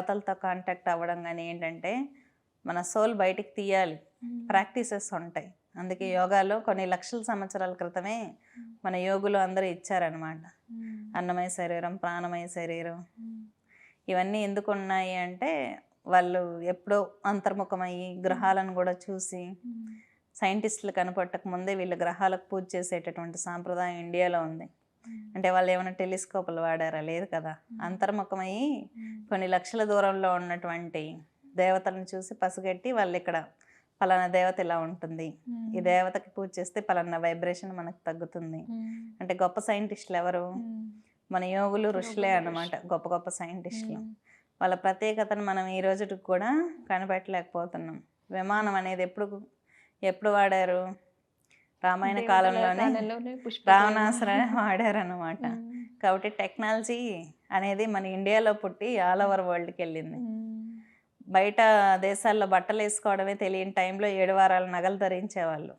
దేవతలతో కాంటాక్ట్ అవ్వడం కానీ ఏంటంటే మన సోల్ బయటికి తీయాలి. ప్రాక్టీసెస్ ఉంటాయి. అందుకే యోగాలో కొన్ని లక్షల సంవత్సరాల క్రితమే మన యోగులు అందరూ ఇచ్చారనమాట అన్నమయ శరీరం ప్రాణమయ శరీరం. ఇవన్నీ ఎందుకు ఉన్నాయి అంటే వాళ్ళు ఎప్పుడో అంతర్ముఖమయ్యి గ్రహాలను కూడా చూసి సైంటిస్టులు కనపట్టక ముందే వీళ్ళు గ్రహాలకు పూజ చేసేటటువంటి సాంప్రదాయం ఇండియాలో ఉంది. అంటే వాళ్ళు ఏమైనా టెలిస్కోపులు వాడారా? లేదు కదా. అంతర్ముఖమయ్యి కొన్ని లక్షల దూరంలో ఉన్నటువంటి దేవతలను చూసి పసిగట్టి వాళ్ళు ఇక్కడ పలానా దేవత ఇలా ఉంటుంది. ఈ దేవతకి పూజ చేస్తే పలానా వైబ్రేషన్ మనకు తగ్గుతుంది. అంటే గొప్ప సైంటిస్టులు ఎవరు? మన యోగులు ఋషులే అన్నమాట. గొప్ప గొప్ప సైంటిస్టులు. వాళ్ళ ప్రత్యేకతను మనం ఈ రోజుకి కూడా కనిపెట్టలేకపోతున్నాం. విమానం అనేది ఎప్పుడు ఎప్పుడు వాడారు? రామాయణ కాలంలోనే రావణాసురే వాడారన్నమాట. కాబట్టి టెక్నాలజీ అనేది మన ఇండియాలో పుట్టి ఆల్ ఓవర్ వరల్డ్కి వెళ్ళింది. బయట దేశాల్లో బట్టలు వేసుకోవడమే తెలియని టైంలో ఏడు వారాల నగలు ధరించేవాళ్ళు.